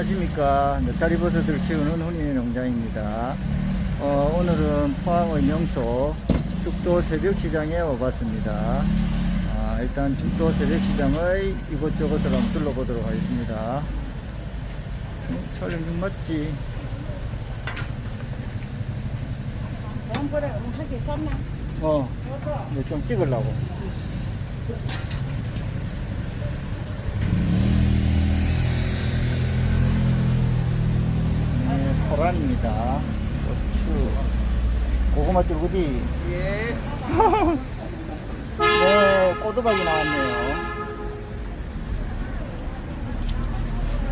안녕하십니까. 느타리 버섯을 키우는 훈인의 농장입니다. 어, 오늘은 포항의 명소 죽도 새벽시장에 와봤습니다. 아, 일단 죽도 새벽시장의 이곳저곳을 한번 둘러보도록 하겠습니다. 음, 촬영 좀 맞지? 전보다 음식이 쌌나? 어, 이제 좀 찍으려고. 네, 토란입니다. 고추, 고구마 뚫고디. 예. 네, 꼬두박이 나왔네요.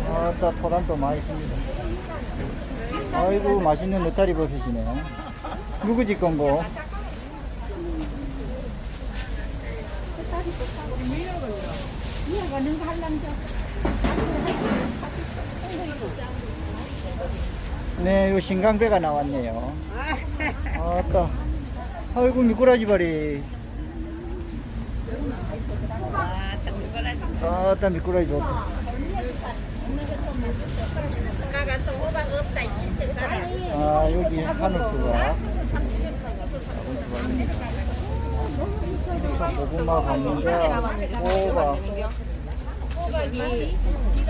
아따, 토란도 맛있습니다. 아이고, 맛있는 느타리 버섯이네. 누구 집 건고? 거 할랑자. 네, 요 신강배가 나왔네요. 아따. 아이고, 미꾸라지 발이. 아따, 미꾸라지 좋다. 아, 여기 하늘수가. 고구마 감자, 호박. 호박이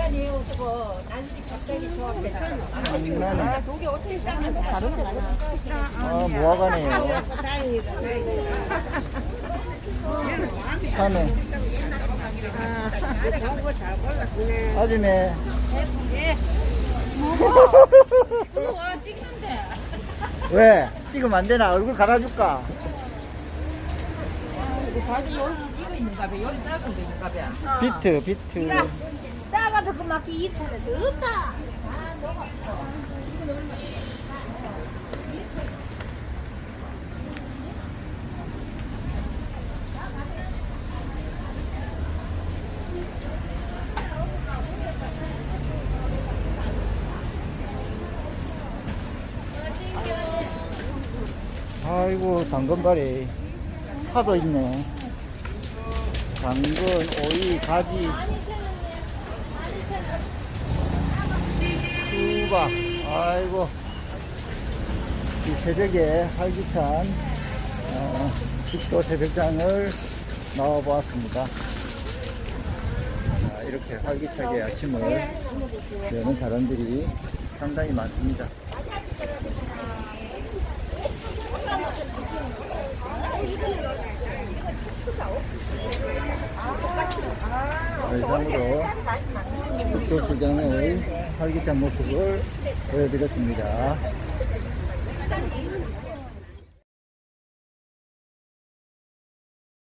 비가 내요 저거 난리 갑자기 좋았대. 장난해. 독이 어떻게 싸는데 다른 데 가나. 아, 모아가네요. 다행이다. 산에. 좋은 거잘 골랐네. 아줌에. 와 찍는데 왜? 찍으면 안 되나? 얼굴 갈아줄까? 바지 요리 이거 있는가 봐 요리 작은 거 있는가 봐 비트, 비트. 막기 2천에서 없다 아이고, 당근발이. 파도 있네. 당근, 오이, 가지. 수박. 아이고. 이 새벽에 활기찬, 어, 집도 새벽장을 나와 보았습니다. 자, 이렇게 활기차게 아침을 여는 사람들이 상당히 많습니다. 이상으로 국도시장의 활기찬 모습을 보여드렸습니다.